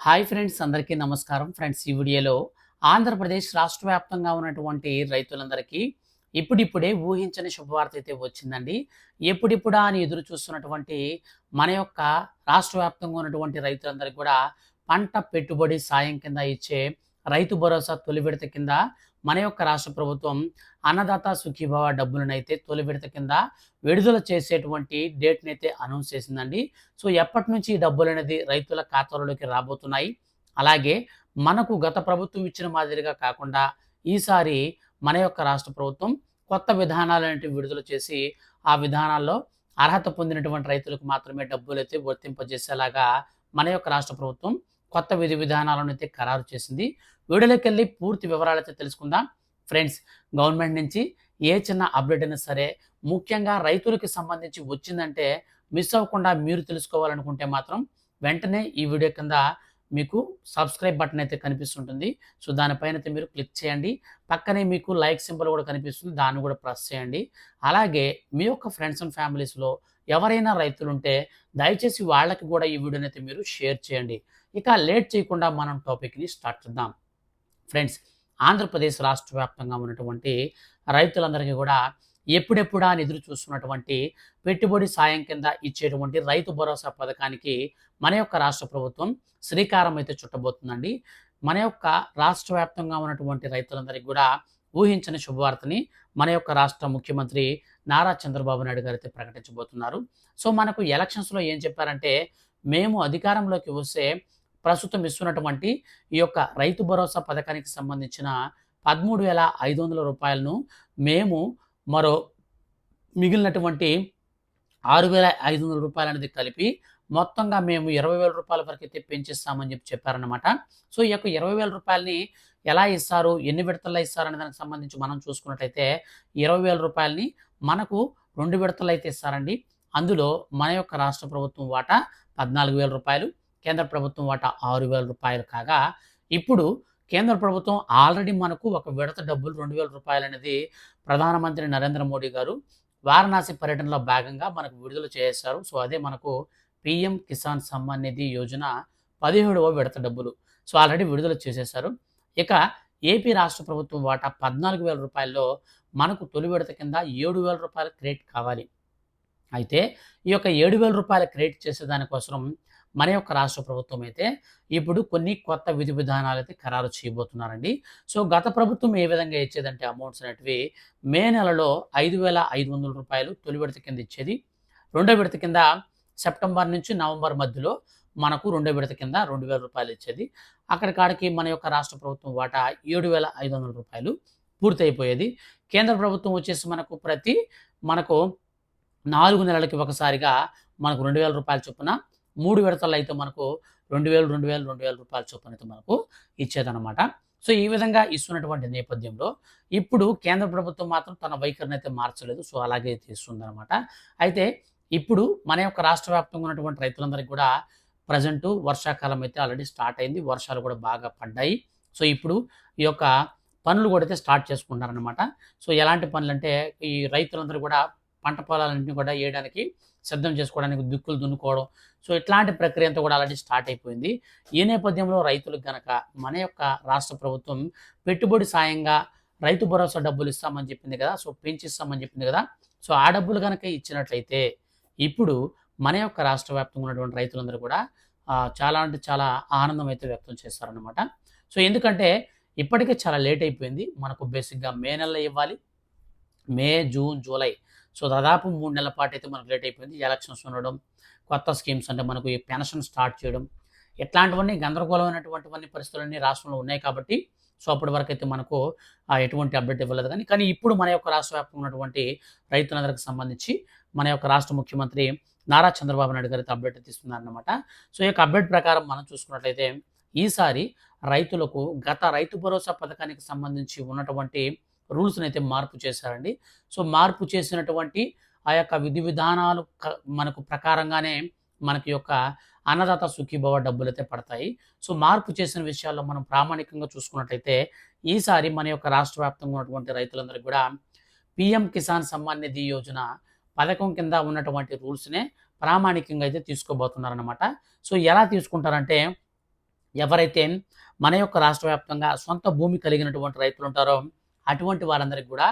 Hi friends అందరికీ నమస్కారం. Friends ఈ వీడియోలో ఆంధ్రప్రదేశ్ రాష్ట్ర వ్యాప్తంగా ఉన్నటువంటి రైతులందరికీ ఇప్పుడిప్పుడే ఊహించని శుభవార్త అయితే వచ్చిందండి. ఎప్పుడిప్పుడా అని ఎదురు చూస్తున్నటువంటి మన యొక్క రాష్ట్ర వ్యాప్తంగా ఉన్నటువంటి రైతులందరికీ కూడా పంట పెట్టుబడి సాయం కింద ఇచ్చే రైతు భరోసా తొలి విడత కింద మన యొక్క రాష్ట్ర ప్రభుత్వం అన్నదాత సుఖీభవ డబ్బులనైతే తొలి విడత కింద విడుదల చేసేటువంటి డేట్ని అయితే అనౌన్స్ చేసిందండి. సో ఎప్పటి నుంచి ఈ డబ్బులు అనేది రైతుల ఖాతాలలోకి రాబోతున్నాయి? అలాగే మనకు గత ప్రభుత్వం ఇచ్చిన మాదిరిగా కాకుండా ఈసారి మన యొక్క రాష్ట్ర ప్రభుత్వం కొత్త విధానాలన్నింటినీ విడుదల చేసి ఆ విధానాల్లో అర్హత పొందినటువంటి రైతులకు మాత్రమే డబ్బులు అయితే వర్తింపజేసేలాగా మన యొక్క రాష్ట్ర ప్రభుత్వం కొత్త విధి విధానాలను అయితే ఖరారు చేసింది. వీడియోలోకి వెళ్ళి పూర్తి వివరాలు అయితే తెలుసుకుందాం. ఫ్రెండ్స్ గవర్నమెంట్ నుంచి ఏ చిన్న అప్డేట్ అయినా సరే ముఖ్యంగా రైతులకు సంబంధించి వచ్చిందంటే మిస్ అవ్వకుండా మీరు తెలుసుకోవాలనుకుంటే మాత్రం వెంటనే ఈ వీడియో కింద మీకు సబ్స్క్రైబ్ బటన్ అయితే కనిపిస్తుంటుంది. సో దానిపైన అయితే మీరు క్లిక్ చేయండి. పక్కనే మీకు లైక్ సింబల్ కూడా కనిపిస్తుంది. దాన్ని కూడా ప్రెస్ చేయండి. అలాగే మీ యొక్క ఫ్రెండ్స్ అండ్ ఫ్యామిలీస్లో ఎవరైనా రైతులు ఉంటే దయచేసి వాళ్ళకి కూడా ఈ వీడియోని అయితే మీరు షేర్ చేయండి. ఇక లేట్ చేయకుండా మనం టాపిక్ని స్టార్ట్ చేద్దాం. ఫ్రెండ్స్ ఆంధ్రప్రదేశ్ రాష్ట్ర వ్యాప్తంగా ఉన్నటువంటి రైతులందరికీ కూడా ఎప్పుడెప్పుడా అని ఎదురు చూస్తున్నటువంటి పెట్టుబడి సాయం కింద ఇచ్చేటువంటి రైతు భరోసా పథకానికి మన యొక్క రాష్ట్ర ప్రభుత్వం శ్రీకారం అయితే చుట్టబోతుందండి. మన యొక్క రాష్ట్ర వ్యాప్తంగా ఉన్నటువంటి రైతులందరికీ కూడా ఊహించని శుభవార్తని మన యొక్క రాష్ట్ర ముఖ్యమంత్రి నారా చంద్రబాబు నాయుడు గారు అయితే ప్రకటించబోతున్నారు. సో మనకు ఎలక్షన్స్లో ఏం చెప్పారంటే మేము అధికారంలోకి వస్తే ప్రస్తుతం ఇస్తున్నటువంటి ఈ యొక్క రైతు భరోసా పథకానికి సంబంధించిన పదమూడు వేల ఐదు వందల రూపాయలను మేము మరో మిగిలినటువంటి ఆరు వేల ఐదు వందల రూపాయలు అనేది కలిపి మొత్తంగా మేము ఇరవై వేల రూపాయల వరకు అయితే పెంచిస్తామని చెప్పి చెప్పారనమాట సో ఈ యొక్క ఇరవై వేల రూపాయలని ఎలా ఇస్తారు? ఎన్ని విడతల్లో ఇస్తారు? అనే దానికి సంబంధించి మనం చూసుకున్నట్లయితే ఇరవై వేల రూపాయలని మనకు రెండు విడతలు అయితే ఇస్తారండి. అందులో మన యొక్క రాష్ట్ర ప్రభుత్వం వాటా పద్నాలుగు వేల రూపాయలు కేంద్ర ప్రభుత్వం వాటా ఆరు వేల రూపాయలు కాగా ఇప్పుడు కేంద్ర ప్రభుత్వం ఆల్రెడీ మనకు ఒక విడత డబ్బులు రెండు వేల రూపాయలు అనేది ప్రధానమంత్రి నరేంద్ర మోడీ గారు వారణాసి పర్యటనలో భాగంగా మనకు విడుదల చేశారు. సో అదే మనకు పిఎం కిసాన్ సమ్మాన్ నిధి యోజన పదిహేడవ విడత డబ్బులు. సో ఆల్రెడీ విడుదల చేసేశారు. ఇక ఏపీ రాష్ట్ర ప్రభుత్వం వాటా పద్నాలుగు వేల రూపాయల్లో మనకు తొలి విడత కింద ఏడు వేల రూపాయల క్రెడిట్ కావాలి. అయితే ఈ యొక్క ఏడు వేల రూపాయల క్రెడిట్ చేసేదానికోసం మన యొక్క రాష్ట్ర ప్రభుత్వం అయితే ఇప్పుడు కొన్ని కొత్త విధి విధానాలు అయితే ఖరారు చేయబోతున్నారండి. సో గత ప్రభుత్వం ఏ విధంగా ఇచ్చేదంటే అమౌంట్స్ అనేటివి మే నెలలో ఐదు వేల ఐదు వందల రూపాయలు తొలి విడత కింద ఇచ్చేది. రెండో విడత కింద సెప్టెంబర్ నుంచి నవంబర్ మధ్యలో మనకు రెండో విడత కింద రెండు వేల రూపాయలు ఇచ్చేది. అక్కడి కాడికి మన యొక్క రాష్ట్ర ప్రభుత్వం వాటా ఏడు వేల ఐదు వందల రూపాయలు పూర్తయిపోయేది. కేంద్ర ప్రభుత్వం వచ్చేసి మనకు ప్రతి మనకు నాలుగు నెలలకి ఒకసారిగా మనకు రెండు వేల రూపాయల చొప్పున మూడు విడతలు అయితే మనకు రెండు వేలు రెండు వేలు రెండు వేల రూపాయల చొప్పున అయితే మనకు ఇచ్చేదన్నమాట. సో ఈ విధంగా ఇస్తున్నటువంటి నేపథ్యంలో ఇప్పుడు కేంద్ర ప్రభుత్వం మాత్రం తన వైఖరిని అయితే మార్చలేదు. సో అలాగే తీస్తుందన్నమాట అయితే ఇప్పుడు మన యొక్క రాష్ట్ర వ్యాప్తంగా ఉన్నటువంటి రైతులందరికీ కూడా ప్రజెంట్ వర్షాకాలం అయితే ఆల్రెడీ స్టార్ట్ అయింది. వర్షాలు కూడా బాగా పడ్డాయి. సో ఇప్పుడు ఈ యొక్క పనులు కూడా అయితే స్టార్ట్ చేసుకుంటారనమాట సో ఎలాంటి పనులు అంటే ఈ రైతులందరూ కూడా పంట పొలాలన్నింటినీ కూడా వేయడానికి సిద్ధం చేసుకోవడానికి దుక్కులు దున్నుకోవడం. సో ఇట్లాంటి ప్రక్రియ అంతా కూడా అలాంటి స్టార్ట్ అయిపోయింది. ఈ నేపథ్యంలో రైతులకు గనక మన యొక్క రాష్ట్ర ప్రభుత్వం పెట్టుబడి సాయంగా రైతు భరోసా డబ్బులు ఇస్తామని చెప్పింది కదా సో పెంచిస్తామని చెప్పింది కదా సో ఆ డబ్బులు కనుక ఇచ్చినట్లయితే ఇప్పుడు మన యొక్క రాష్ట్ర వ్యాప్తంగా ఉన్నటువంటి రైతులందరూ కూడా చాలా అంటే చాలా ఆనందం అయితే వ్యక్తం చేస్తారనమాట సో ఎందుకంటే ఇప్పటికే చాలా లేట్ అయిపోయింది. మనకు బేసిక్గా మే నెలలో ఇవ్వాలి. మే జూన్ జూలై సో దాదాపు మూడు నెలల పాటు అయితే మనకు లేట్ అయిపోయింది. ఎలక్షన్స్ ఉండడం కొత్త స్కీమ్స్ అంటే మనకు ఈ పెన్షన్ స్టార్ట్ చేయడం ఇట్లాంటివన్నీ గందరగోళమైనటువంటివన్నీ పరిస్థితులన్నీ రాష్ట్రంలో ఉన్నాయి కాబట్టి సో అప్పటి వరకు అయితే మనకు ఎటువంటి అప్డేట్ ఇవ్వలేదు. కానీ కానీ ఇప్పుడు మన యొక్క రాష్ట్ర వ్యాప్తంగా ఉన్నటువంటి రైతులందరికి సంబంధించి మన యొక్క రాష్ట్ర ముఖ్యమంత్రి నారా చంద్రబాబు నాయుడు గారు అయితే అప్డేట్ తీస్తున్నారన్నమాట సో ఈ యొక్క అప్డేట్ ప్రకారం మనం చూసుకున్నట్లయితే ఈసారి రైతులకు గత రైతు భరోసా పథకానికి సంబంధించి ఉన్నటువంటి రూల్స్ని అయితే మార్పు చేశారండి. సో మార్పు చేసినటువంటి ఆ యొక్క విధి విధానాలు క- మనకు ప్రకారంగానే మనకి యొక్క అన్నదాత సుఖీభవ డబ్బులు అయితే పడతాయి. సో మార్పు చేసిన విషయాల్లో మనం ప్రామాణికంగా చూసుకున్నట్లయితే ఈసారి మన యొక్క రాష్ట్ర వ్యాప్తంగా ఉన్నటువంటి రైతులందరికీ కూడా పిఎం కిసాన్ సమ్మాన్ నిధి యోజన పథకం కింద ఉన్నటువంటి రూల్స్నే ప్రామాణికంగా అయితే తీసుకోబోతున్నారనమాట సో ఎలా తీసుకుంటారంటే ఎవరైతే మన యొక్క రాష్ట్ర వ్యాప్తంగా సొంత భూమి కలిగినటువంటి రైతులు ఉంటారో అటువంటి వారందరికీ కూడా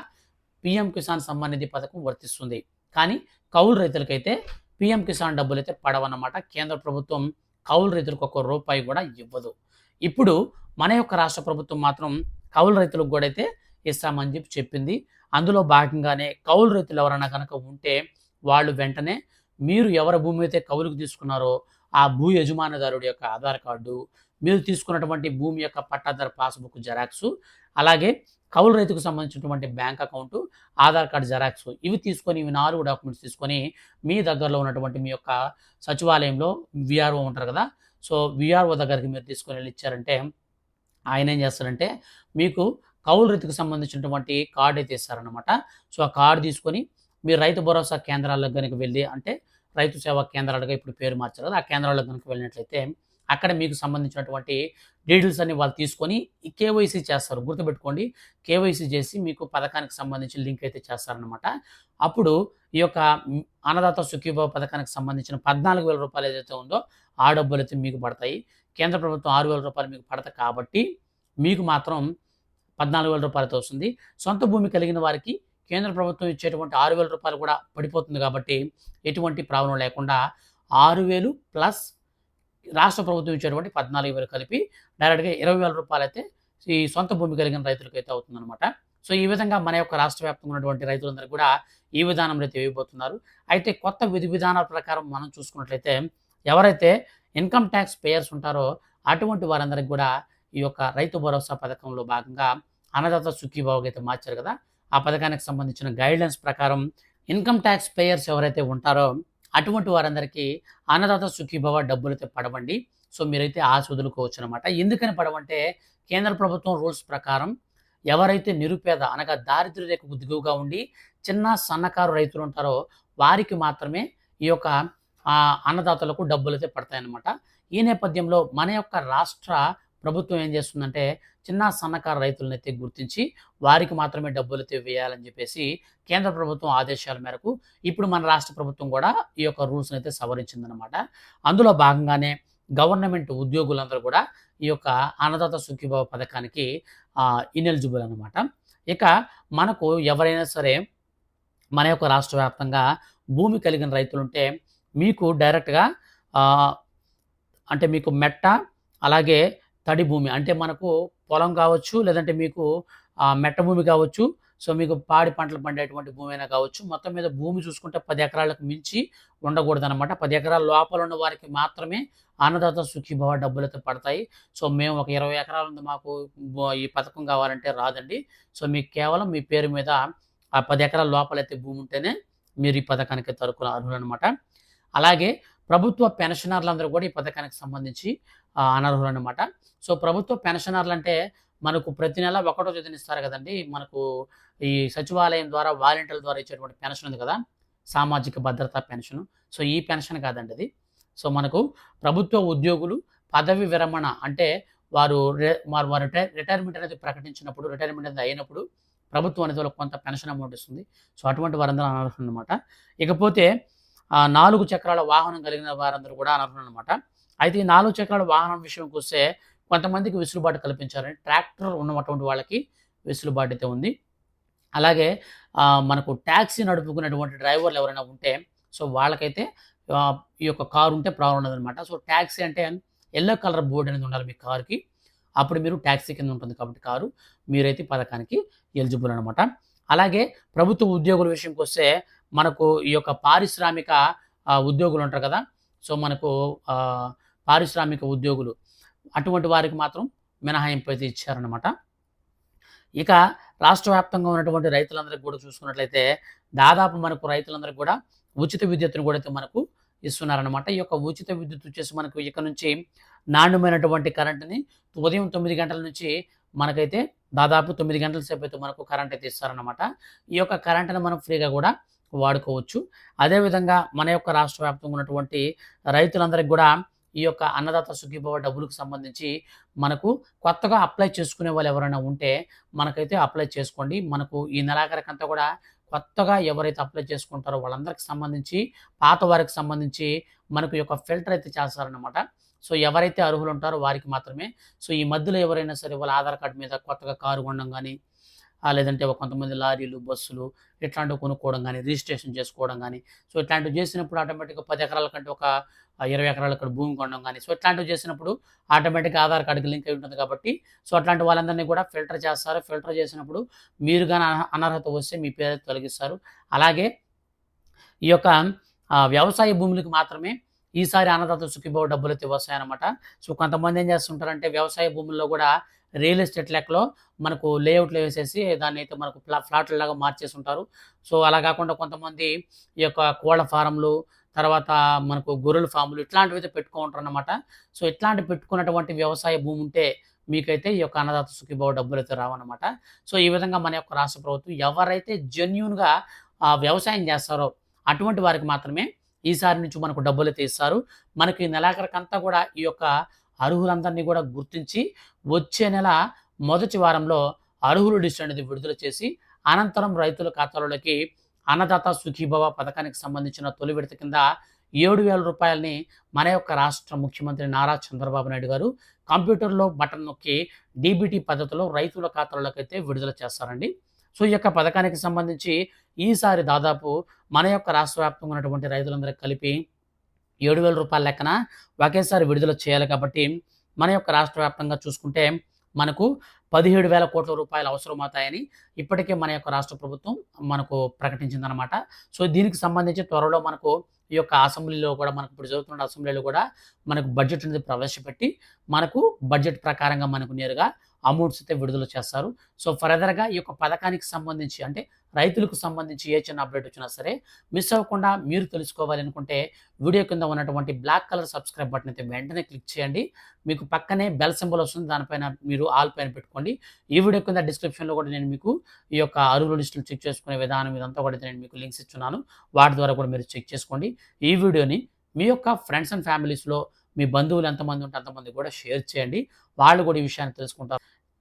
పిఎం కిసాన్ సమ్మాన్ నిధి పథకం వర్తిస్తుంది. కానీ కౌలు రైతులకైతే పిఎం కిసాన్ డబ్బులు అయితే పడవన్నమాట. కేంద్ర ప్రభుత్వం కౌలు రైతులకు ఒక రూపాయి కూడా ఇవ్వదు. ఇప్పుడు మన యొక్క రాష్ట్ర ప్రభుత్వం మాత్రం కౌలు రైతులకు కూడా అయితే ఇస్తామని చెప్పి చెప్పింది. అందులో భాగంగానే కౌలు రైతులు ఎవరైనా కనుక ఉంటే వాళ్ళు వెంటనే మీరు ఎవరి భూమి అయితే కౌలుకు తీసుకున్నారో ఆ భూ యజమానిదారుడి యొక్క ఆధార్ కార్డు మీరు తీసుకున్నటువంటి భూమి యొక్క పట్టాదారు పాస్బుక్ జెరాక్స్ అలాగే కౌలు రైతుకు సంబంధించినటువంటి bank account Aadhaar card xerox ఇవి తీసుకొని ఇవి నాలుగు డాక్యుమెంట్స్ తీసుకొని మీ దగ్గరలో ఉన్నటువంటి మీ యొక్క సచివాలయంలో విఆర్ఓ ఉంటారు కదా. సో విఆర్ఓ దగ్గరికి మీరు తీసుకొని వెళ్ళి ఇచ్చారంటే ఆయన ఏం చేస్తారంటే మీకు కౌలు రైతుకు సంబంధించినటువంటి కార్డు అయితే ఇస్తారనమాట సో ఆ కార్డు తీసుకొని మీరు రైతు భరోసా కేంద్రాలకు కనుక వెళ్ళి అంటే రైతు సేవా కేంద్రాలుగా ఇప్పుడు పేరు మార్చారు కదా ఆ కేంద్రాలకు కనుక వెళ్ళినట్లయితే అక్కడ మీకు సంబంధించినటువంటి డీటెయిల్స్ అన్ని వాళ్ళు తీసుకొని కేవైసీ చేస్తారు. గుర్తుపెట్టుకోండి. కేవైసీ చేసి మీకు పథకానికి సంబంధించిన లింక్ అయితే చేస్తారనమాట అప్పుడు ఈ యొక్క అన్నదాత సుఖీభావ పథకానికి సంబంధించిన పద్నాలుగు వేల రూపాయలు ఏదైతే ఉందో ఆ డబ్బులు అయితే మీకు పడతాయి. కేంద్ర ప్రభుత్వం ఆరు వేల రూపాయలు మీకు పడతాయి కాబట్టి మీకు మాత్రం పద్నాలుగు వేల రూపాయలతో వస్తుంది. సొంత భూమి కలిగిన వారికి కేంద్ర ప్రభుత్వం ఇచ్చేటువంటి ఆరు వేల రూపాయలు కూడా పడిపోతుంది కాబట్టి ఎటువంటి ప్రాబ్లం లేకుండా ఆరు వేలు ప్లస్ రాష్ట్ర ప్రభుత్వం ఇచ్చేటువంటి పద్నాలుగు వేలు కలిపి డైరెక్ట్గా ఇరవై వేల రూపాయలు అయితే ఈ సొంత భూమి కలిగిన రైతులకు అయితే అవుతుందన్నమాట. సో ఈ విధంగా మన యొక్క రాష్ట్ర వ్యాప్తంగా ఉన్నటువంటి రైతులందరూ కూడా ఈ విధానంలో అయితే ఇవ్వబోతున్నారు అయితే కొత్త విధి విధానాల ప్రకారం మనం చూసుకున్నట్లయితే ఎవరైతే ఇన్కమ్ ట్యాక్స్ పేయర్స్ ఉంటారో అటువంటి వారందరికి కూడా ఈ యొక్క రైతు భరోసా పథకంలో భాగంగా అన్నదాత సుఖీభావగా అయితే మార్చారు కదా. ఆ పథకానికి సంబంధించిన గైడ్లైన్స్ ప్రకారం ఇన్కమ్ ట్యాక్స్ పేయర్స్ ఎవరైతే ఉంటారో అటువంటి వారందరికీ అన్నదాత సుఖీభవ డబ్బులతో పడవండి. సో మీరైతే ఆశ వదులుకోవచ్చు అనమాట ఎందుకని పడవంటే కేంద్ర ప్రభుత్వం రూల్స్ ప్రకారం ఎవరైతే నిరుపేద అనగా దారిద్ర్య రేఖకు దిగువగా ఉండి చిన్న సన్నకారు రైతులు ఉంటారో వారికి మాత్రమే ఈ యొక్క అన్నదాతలకు డబ్బులు అయితే పడతాయన్నమాట. ఈ నేపథ్యంలో మన యొక్క రాష్ట్ర ప్రభుత్వం ఏం చేస్తుందంటే చిన్న సన్నకారు రైతులను అయితే గుర్తించి వారికి మాత్రమే డబ్బులు అయితే వేయాలని చెప్పేసి కేంద్ర ప్రభుత్వం ఆదేశాల మేరకు ఇప్పుడు మన రాష్ట్ర ప్రభుత్వం కూడా ఈ యొక్క రూల్స్ని అయితే సవరించిందనమాట అందులో భాగంగానే గవర్నమెంట్ ఉద్యోగులందరూ కూడా ఈ యొక్క అన్నదాత సుఖీభావ పథకానికి ఇనెలిజిబుల్ అనమాట ఇక మనకు ఎవరైనా సరే మన యొక్క రాష్ట్ర వ్యాప్తంగా భూమి కలిగిన రైతులుంటే మీకు డైరెక్ట్గా అంటే మీకు మెట్ట అలాగే తడి భూమి. అంటే మనకు పొలం కావచ్చు లేదంటే మీకు మెట్ట భూమి కావచ్చు సో మీకు పాడి పంటలు పండేటువంటి భూమి అయినా కావచ్చు మొత్తం మీద భూమి చూసుకుంటే పది ఎకరాలకు మించి ఉండకూడదు అనమాట పది ఎకరాల లోపల ఉన్న వారికి మాత్రమే అన్నదాత సుఖీభవ డబ్బులు అయితే పడతాయి. సో మేము ఒక ఇరవై ఎకరాల ఉంది మాకు ఈ పథకం కావాలంటే రాదండి. సో మీకు కేవలం మీ పేరు మీద ఆ పది ఎకరాల లోపలైతే భూమి ఉంటేనే మీరు ఈ పథకానికి తరుకుల అర్హులు అనమాట అలాగే ప్రభుత్వ పెన్షనర్లందరూ కూడా ఈ పథకానికి సంబంధించి అనర్హులు అనమాట సో ప్రభుత్వ పెన్షనర్లు అంటే మనకు ప్రతి నెల ఒకటో తేదీన ఇస్తారు కదండి. మనకు ఈ సచివాలయం ద్వారా వాలంటీర్ల ద్వారా ఇచ్చేటువంటి పెన్షన్ ఉంది కదా. సామాజిక భద్రత పెన్షన్. సో ఈ పెన్షన్ కాదండి అది. సో మనకు ప్రభుత్వ ఉద్యోగులు పదవి విరమణ అంటే వారు రి- వారు వారు రిటైర్మెంట్ అనేది ప్రకటించినప్పుడు రిటైర్మెంట్ అనేది అయినప్పుడు ప్రభుత్వం అనేది వాళ్ళకి కొంత పెన్షన్ అమౌంట్ ఇస్తుంది. సో అటువంటి వారందరూ అనర్హులు అనమాట ఇకపోతే నాలుగు చక్రాల వాహనం కలిగిన వారందరూ కూడా అనర్హులు అనమాట అయితే ఈ నాలుగు చక్రాల వాహనం విషయంకి వస్తే కొంతమందికి వెసులుబాటు కల్పించారని ట్రాక్టర్ ఉన్నటువంటి వాళ్ళకి వెసులుబాటు అయితే ఉంది. అలాగే మనకు ట్యాక్సీ నడుపుకునేటువంటి డ్రైవర్లు ఎవరైనా ఉంటే సో వాళ్ళకైతే ఈ యొక్క కారు ఉంటే ప్రాబ్లం ఉండదన్నమాట. సో ట్యాక్సీ అంటే ఎల్లో కలర్ బోర్డు అనేది ఉండాలి మీ కారుకి. అప్పుడు మీరు ట్యాక్సీ కింద ఉంటుంది కాబట్టి కారు మీరైతే పథకానికి ఎలిజిబుల్ అనమాట అలాగే ప్రభుత్వ ఉద్యోగుల విషయంకి వస్తే మనకు ఈ యొక్క పారిశ్రామిక ఉద్యోగులు ఉంటారు కదా. సో మనకు పారిశ్రామిక ఉద్యోగులు అటువంటి వారికి మాత్రం మినహాయింపు అయితే ఇచ్చారనమాట ఇక రాష్ట్ర వ్యాప్తంగా ఉన్నటువంటి రైతులందరికీ కూడా చూసుకున్నట్లయితే దాదాపు మనకు రైతులందరికీ కూడా ఉచిత విద్యుత్తును కూడా అయితే మనకు ఇస్తున్నారనమాట ఈ యొక్క ఉచిత విద్యుత్ వచ్చేసి మనకు ఇక నుంచి నాణ్యమైనటువంటి కరెంటుని ఉదయం తొమ్మిది గంటల నుంచి మనకైతే దాదాపు తొమ్మిది గంటల సేపు అయితే మనకు కరెంట్ అయితే ఇస్తారనమాట ఈ యొక్క కరెంటుని మనం ఫ్రీగా కూడా వాడుకోవచ్చు. అదేవిధంగా మన యొక్క రాష్ట్ర వ్యాప్తంగా ఉన్నటువంటి రైతులందరికీ కూడా ఈ యొక్క అన్నదాత సుఖీభవ డబ్బులకు సంబంధించి మనకు కొత్తగా అప్లై చేసుకునే వాళ్ళు ఎవరైనా ఉంటే మనకైతే అప్లై చేసుకోండి. మనకు ఈ నెలాఖరికంతా కూడా కొత్తగా ఎవరైతే అప్లై చేసుకుంటారో వాళ్ళందరికి సంబంధించి పాత వారికి సంబంధించి మనకు యొక్క ఫిల్టర్ అయితే చేస్తారనమాట సో ఎవరైతే అర్హులు ఉంటారో వారికి మాత్రమే. సో ఈ మధ్యలో ఎవరైనా సరే వాళ్ళ ఆధార్ కార్డు మీద కొత్తగా కారు కొనడం కానీ లేదంటే కొంతమంది లారీలు బస్సులు ఇట్లాంటివి కొనుక్కోవడం కానీ రిజిస్ట్రేషన్ చేసుకోవడం కానీ సో ఇట్లాంటివి చేసినప్పుడు ఆటోమేటిక్గా పది ఎకరాల కంటే ఒక ఇరవై ఎకరాల ఇక్కడ భూమి కొనడం కానీ సో ఇట్లాంటివి చేసినప్పుడు ఆటోమేటిక్గా ఆధార్ కార్డుకి లింక్ అయి ఉంటుంది కాబట్టి సో అట్లాంటి వాళ్ళందరినీ కూడా ఫిల్టర్ చేస్తారు. ఫిల్టర్ చేసినప్పుడు మీరు కానీ అనర్హత వస్తే మీ పేరు తొలగిస్తారు. అలాగే ఈ యొక్క వ్యవసాయ భూములకు మాత్రమే ఈసారి అన్నదాత సుఖీభావ డబ్బులు అయితే వస్తాయన్నమాట. సో కొంతమంది ఏం చేస్తుంటారంటే వ్యవసాయ భూముల్లో కూడా రియల్ ఎస్టేట్ లెక్కలో మనకు లేఅవుట్లో వేసేసి దాన్ని అయితే మనకు ఫ్లా ఫ్లాట్లలాగా మార్చేసి ఉంటారు సో అలా కాకుండా కొంతమంది ఈ యొక్క కోళ్ళ ఫారంలు తర్వాత మనకు గొర్రెల ఫాములు ఇట్లాంటివి అయితే పెట్టుకుంటారు అనమాట సో ఇట్లాంటి పెట్టుకున్నటువంటి వ్యవసాయ భూమి ఉంటే మీకైతే ఈ యొక్క అన్నదాత సుఖీభావ డబ్బులు అయితే రావన్నమాట. సో ఈ విధంగా మన యొక్క రాష్ట్ర ప్రభుత్వం ఎవరైతే జెన్యున్గా వ్యవసాయం చేస్తారో అటువంటి వారికి మాత్రమే ఈసారి నుంచి మనకు డబ్బులు అయితే ఇస్తారు. మనకి నెలాఖరికంతా కూడా ఈ యొక్క అర్హులందరినీ కూడా గుర్తించి వచ్చే నెల మొదటి వారంలో అర్హులు లిస్ట్ అనేది విడుదల చేసి అనంతరం రైతుల ఖాతాలోకి అన్నదాత సుఖీభవ పథకానికి సంబంధించిన తొలి విడత కింద ఏడు వేల రూపాయలని మన యొక్క రాష్ట్ర ముఖ్యమంత్రి నారా చంద్రబాబు నాయుడు గారు కంప్యూటర్లో బటన్ నొక్కి డీబీటీ పద్ధతిలో రైతుల ఖాతాలోకి అయితే విడుదల చేస్తారండి. సో ఈ యొక్క పథకానికి సంబంధించి ఈసారి దాదాపు మన యొక్క రాష్ట్ర వ్యాప్తంగా ఉన్నటువంటి రైతులందరికీ కలిపి ఏడు వేల రూపాయల లెక్కన ఒకేసారి విడుదల చేయాలి కాబట్టి మన యొక్క రాష్ట్ర వ్యాప్తంగా చూసుకుంటే మనకు పదిహేడు వేల కోట్ల రూపాయలు అవసరమవుతాయని ఇప్పటికే మన యొక్క రాష్ట్ర ప్రభుత్వం మనకు ప్రకటించిందనమాట సో దీనికి సంబంధించి త్వరలో మనకు ఈ యొక్క అసెంబ్లీలో కూడా మనకు ఇప్పుడు జరుగుతున్న అసెంబ్లీలో కూడా మనకు బడ్జెట్ అనేది ప్రవేశపెట్టి మనకు బడ్జెట్ ప్రకారంగా మనకు నేరుగా అమౌంట్స్ అయితే విడుదల చేస్తారు. సో ఫర్దర్గా ఈ యొక్క పథకానికి సంబంధించి అంటే రైతులకు సంబంధించి ఏ చిన్న అప్డేట్ వచ్చినా సరే మిస్ అవ్వకుండా మీరు తెలుసుకోవాలి అనుకుంటే వీడియో కింద ఉన్నటువంటి బ్లాక్ కలర్ సబ్స్క్రైబ్ బటన్ అయితే వెంటనే క్లిక్ చేయండి. మీకు పక్కనే బెల్ సింబల్ వస్తుంది. దానిపైన మీరు ఆల్ పైన పెట్టుకోండి. ఈ వీడియో కింద డిస్క్రిప్షన్లో కూడా నేను మీకు ఈ యొక్క అరువుల లిస్టులు చెక్ చేసుకునే విధానం ఇదంతా కూడా నేను మీకు లింక్స్ ఇచ్చున్నాను. వాటి ద్వారా కూడా మీరు చెక్ చేసుకోండి. ఈ వీడియోని మీ యొక్క ఫ్రెండ్స్ అండ్ ఫ్యామిలీస్లో మీ బంధువులు ఎంతమంది ఉంటే అంతమంది కూడా షేర్ చేయండి. వాళ్ళు కూడా ఈ విషయాన్ని తెలుసుకుంటారు.